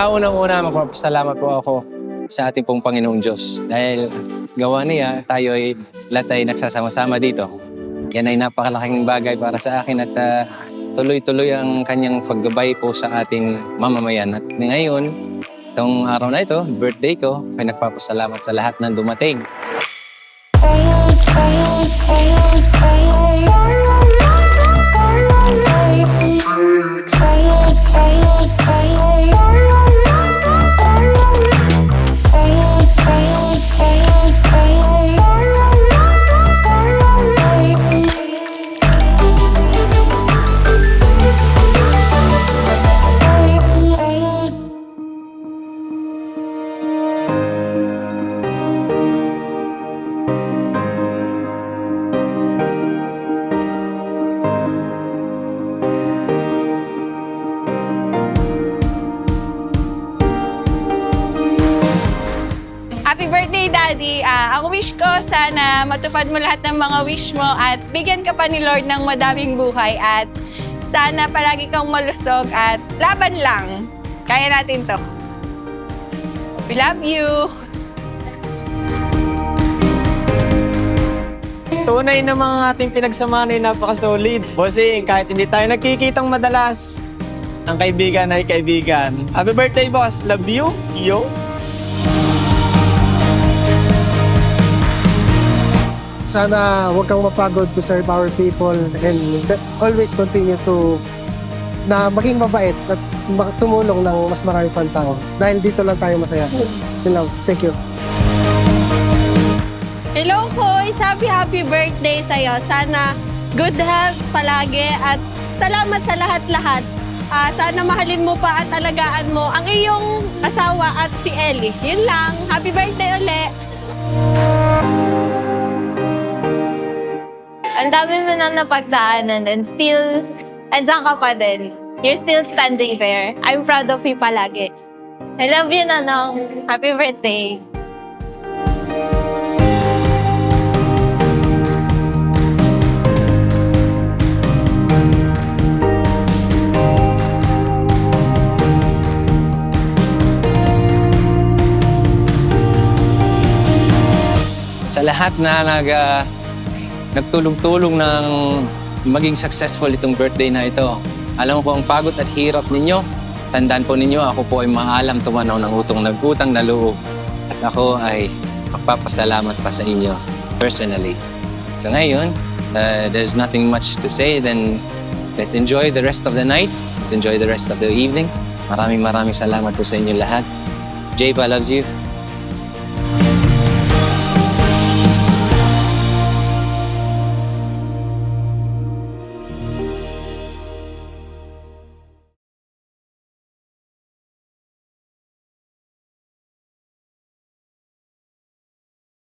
Ah, unang-una, magpapasalamat po ako sa ating pong Panginoong Diyos. Dahil gawa niya, tayo ay lahat ay nagsasama-sama dito. Yan ay napakalaking bagay para sa akin at ah, tuloy-tuloy ang kanyang paggabay po sa ating mamamayan. At ngayon, itong araw na ito, birthday ko, ay nagpapasalamat sa lahat ng dumating. Happy Daddy! Ah, ang wish ko, sana matupad mo lahat ng mga wish mo at bigyan ka pa ni Lord ng madaming buhay at sana palagi kang malusog at laban lang. Kaya natin to. We love you! Tunay na mga ating pinagsamahan ay napaka-solid. Bossing, kahit hindi tayo nagkikitang madalas, ang kaibigan ay kaibigan. Happy birthday, boss. Love you. Yo. Sana huwag kang mapagod to serve our people and always continue to na maging mabait at tumulong ng mas marami pang tao. Dahil dito lang tayo masaya. Thank you. Hello, Koy! Sabi happy birthday sa'yo. Sana good health palagi at salamat sa lahat-lahat. Ah, sana mahalin mo pa at alagaan mo ang iyong asawa at si Ellie. Yun lang. Happy birthday ulit! Ang dami mo nang napagdaanan and still, andyan ka pa din. You're still standing there. I'm proud of you palagi. I love you, Nanong. Happy birthday. Sa lahat na nag, ah, nagtulong-tulong ng maging successful itong birthday na ito. Alam ko ang pagod at hirap ninyo. Tandaan po ninyo, ako po ay maalam tumanaw ng utong nagutang na loob. At ako ay magpapasalamat pa sa inyo personally. So ngayon, uh, there's nothing much to say. Then let's enjoy the rest of the night. Let's enjoy the rest of the evening. Maraming maraming salamat po sa inyo lahat. Jay pa loves you.